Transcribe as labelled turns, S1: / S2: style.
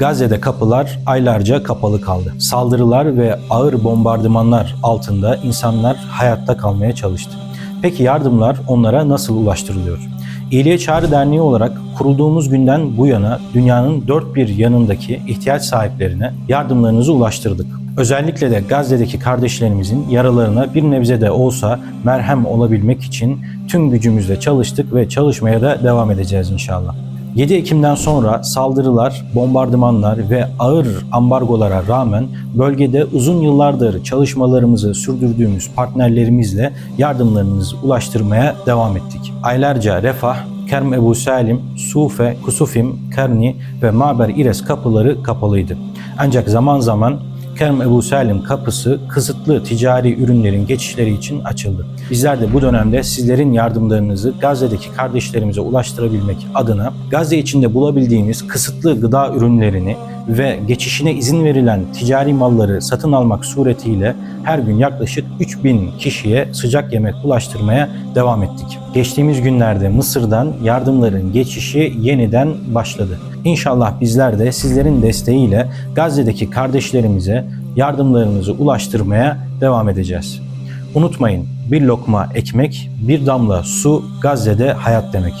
S1: Gazze'de kapılar aylarca kapalı kaldı. Saldırılar ve ağır bombardımanlar altında insanlar hayatta kalmaya çalıştı. Peki yardımlar onlara nasıl ulaştırılıyor? İyiliğe Çağrı Derneği olarak kurulduğumuz günden bu yana dünyanın dört bir yanındaki ihtiyaç sahiplerine yardımlarınızı ulaştırdık. Özellikle de Gazze'deki kardeşlerimizin yaralarına bir nebze de olsa merhem olabilmek için tüm gücümüzle çalıştık ve çalışmaya da devam edeceğiz inşallah. 7 Ekim'den sonra saldırılar, bombardımanlar ve ağır ambargolara rağmen bölgede uzun yıllardır çalışmalarımızı sürdürdüğümüz partnerlerimizle yardımlarımızı ulaştırmaya devam ettik. Aylarca Refah, Kerm Ebu Salim, Sufe, Kusufim, Kerni ve Maber İres kapıları kapalıydı. Ancak zaman zaman Kerem Ebu Salim kapısı kısıtlı ticari ürünlerin geçişleri için açıldı. Bizler de bu dönemde sizlerin yardımlarınızı Gazze'deki kardeşlerimize ulaştırabilmek adına Gazze içinde bulabildiğimiz kısıtlı gıda ürünlerini ve geçişine izin verilen ticari malları satın almak suretiyle her gün yaklaşık 3000 kişiye sıcak yemek ulaştırmaya devam ettik. Geçtiğimiz günlerde Mısır'dan yardımların geçişi yeniden başladı. İnşallah bizler de sizlerin desteğiyle Gazze'deki kardeşlerimize yardımlarımızı ulaştırmaya devam edeceğiz. Unutmayın bir lokma ekmek, bir damla su Gazze'de hayat demek.